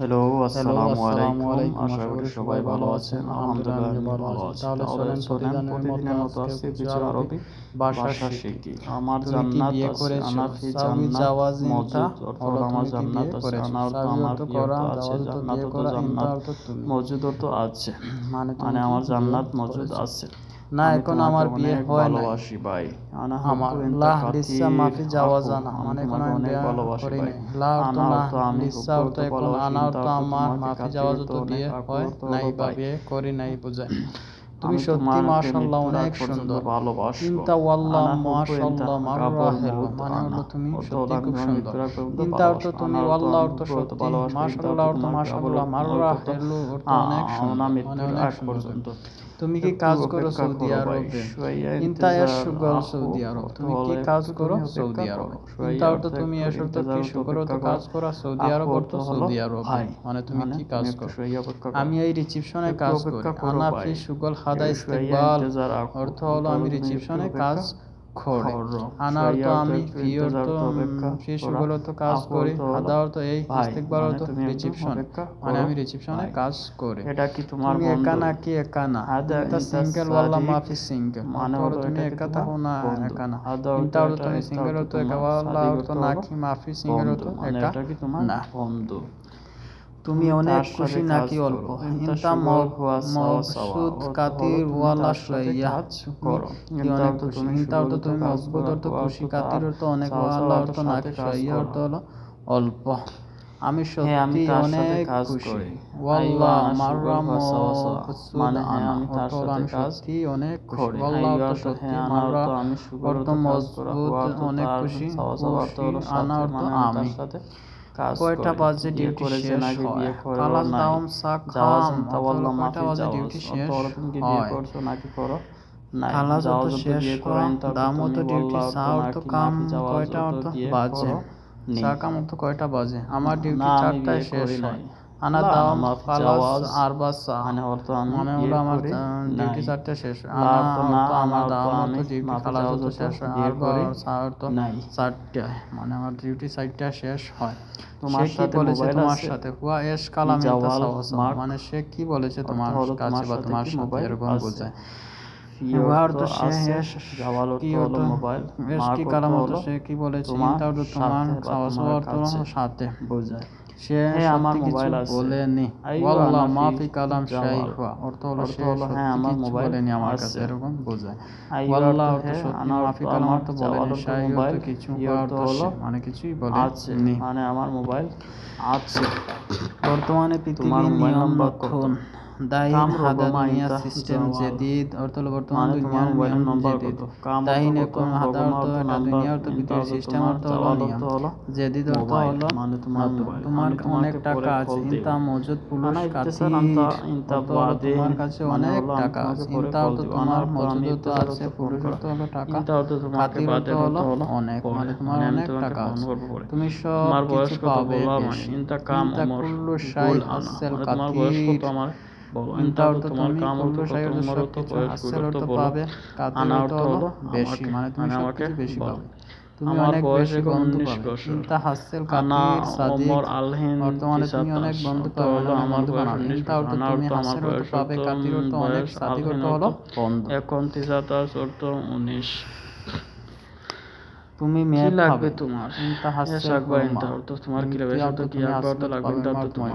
Hello আসসালামু আলাইকুম। আশা করি সবাই ভালো আছেন। আলহামদুলিল্লাহ আমি ভালো আছি। তাহলে চলেন প্রতিদিনের মতো আজকে কিছু আরবি ভাষা শিখি। আমার জান্নাত আছে? আনাফি সাউদি জান্নাত আমার জান্নাত আছে তো আমার আছে জান্নাত তো জান্নাত তো আছে। মানে মানে আমার জান্নাত মজুদ আছে। না এখন আমার বিয়ে হয় নাই ভালোবাসি ভাই আমার লাহ লিসা মাফি যাওয়া আহু। জানা মানে অনেক বিয়ে ভালোবাসি করি ভাই লা আনা না লিসা তো এখন আনা অর্থ আমার মাফি যাওয়া তো বিয়ে হয় নাই বা বিয়ে করি নাই বোঝায় তুমি সত্যি মাশাআল্লাহ অনেক সুন্দর ভালোবাসবো। ইনতা ওয়াল্লাহ মাশাআল্লাহ কাবুল মাররাহেল মানে হলো তুমি সত্যি খুব সুন্দর ইনতা অর্থ তুমি ওয়াল্লাহ অর্থ তো সত্যি ভালোবাসবো। ইনতা মাশাআল্লাহ অর্থ মাশাআল্লাহ কাবুল মউত অর্থ অনেক সুন্দর মানে অনেক সুন্দর। তুমি কি কাজ করো সৌদি করো। আরবে ইনতা এসুগল সৌদি আরব তুমি কি কাজ করো সৌদি আরব ইনতা অর্থ তুমি এসব তো কি অর্থ তো কাজ করো। করো সৌদি আরব অর্থ সৌদি আরব মানে তুমি মানে কি কাজ করো করো। আমি এই রিসেপশনে কাজ করি আনা ফি শুগল হাদা ইস্তেকবাল অর্থ হলো আমি রিসিপশনে কাজ করি। আমি কাজ করি এই মানে রিসিপশন মানে আমি রিসিপশনে কাজ করি। এটা কি তোমার তুমি একা বন্ধু? নাকি একা না? ইনতা সিঙ্গেল মাফি সিঙ্গেল মানে হলো হলো তুমি একা থাকো না একা না। ইনতা এটা, তুমি সিঙ্গেল একা মাফি সিঙ্গেল মানে একা এটা তোমার না। বন্ধু? তুমি অনেক খুশি নাকি অল্প? ইনতা হুয়া হলো কাতির ওয়ালা শইয়া। তুমি অনেক খুশি ইনতা অর্থ তুমি মজবুত অর্থ খুশি কাতির তার অর্থ অনেক ওয়ালা অর্থ নাকি শইয়া। অর্থ হলো অল্প। আমি হ্যাঁ, সত্যি তার সাথে অনেক কাজ খুশি। করি। ওয়াল্লাহ মাররা হুয়া। মবসুদ মানে হ্যাঁ, আমি তার সাথে সত্যি অনেক খুশি। ওয়াল্লাহ অর্থ তো সত্যি হ্যাঁ, মাররা অর্থ মজবুত অনেক খুশি। আনা অর্থ মানে আমি তার সাথে কয়টা বাজে ডিউটি শেষ হয় কালাস। দাওম সাক খাম তাওয়াল্লা কয়টা বাজে ডিউটি শেষ হয় করছ নাকি করো নাই। খালাস অত জাওয়াজ শেষ হওয়া দাম তো ডিউটি সাও নাকি কাম কয়টা বাজে সাকাম তো কয়টা বাজে আমার ডিউটি চারটায় শেষ হয়। আনা দাম খালাস জাওয়াজ। আরবা মানে অর্থ আমি মনে হলো আমার ডিউটি চারটা শেষ আনা অর্থ না, অর্থ আনা আমার দাম অর্থ ডিউটি খালাস অর্থ অর্থ শেষ বিয়ে আরবা করি চা অর্থ নাই। মানে আমার ডিউটি চারটা শেষ হয়। তোমার সে কি সাথে বলেছে তোমার আছে? সাথে? হুয়া এস কালাম ইনতা জাওয়াল সাওয়া সাওয়া। মার্ক? মানে সে কি বলেছে তোমার কাছে বা তোমার সাথে এরকম বোঝায়। তো কি মোবাইল, কি কালাম সে কি বলেছে? তোমার সাথে। বোঝায়। সে হ্যাঁ, আমার মোবাইল আছে। বলেনি। ওয়াল্লাহ মাফি কালাম শাইখা। অর্থ হলো সে হ্যাঁ, আমার মোবাইল বলেনি আমার কাছে এরকম বোঝায়। ওয়াল্লাহ অর্থ হ্যাঁ, সত্যি মাফি কালাম অর্থ বলেনি শাই অর্থ কিছু অর্থ হলো মানে কিছুই বলেনি। মানে আমার মোবাইল আছে। বর্তমানে পৃথিবীর নিয়ম? নতুন দাহিন কাম হাদা রোগমা দুনিয়া ইনতা সিস্টেম জেদিদ অর্থ হলো বর্তমান মানে দুনিয়ার নিয়ম জেদিদ। দাহিন অর্থ হাদা অর্থ এটা দুনিয়া অর্থ পৃথিবীর সিস্টেম অর্থ হলো নিয়ম। জেদিদ অর্থ হলো মানে তোমার। তোমার তোমাকে অনেক টাকা আছে ইনতা মজুদ ইনতা বাদে তোমার কাছে মানে অনেক টাকা আছে ইনতা অর্থ তোমার তো মজুদ আছে করব। অর্থ হলো টাকা। ইনতা অর্থ তোমাকে বাদে হলো অনেক মানে তোমার মানে অনেক টাকা আছে। তুমি সব তোমার কিছু পাবে ইনতা কাম অমর কুল্লু শাই। মানে তোমার বয়স কত কাতির আমার বলো। তোমার তুমি কাম বয়স বলো। আনা অর্থ হলো বেশি মানে আমাকে বেশি পাবে। অনেক বেশি এখন বন্ধু পাবে। বছর। হাসেল কাতির সাদিক বর্তমানে তুমি অনেক বন্ধু পাবে হলো মানে আমার বয়স বানাবে। 19 ইনতা অর্থ তুমি হাসেল অর্থ পাবে কাতির অর্থ অনেক সাদিক অর্থ হলো। বন্ধু। এখন তিসাতাশ অর্থ 19 তুমি মেয়ে লাগবে তোমার? ইনতা হাসেল তোমার কি লাগবে? তো কি তোমার।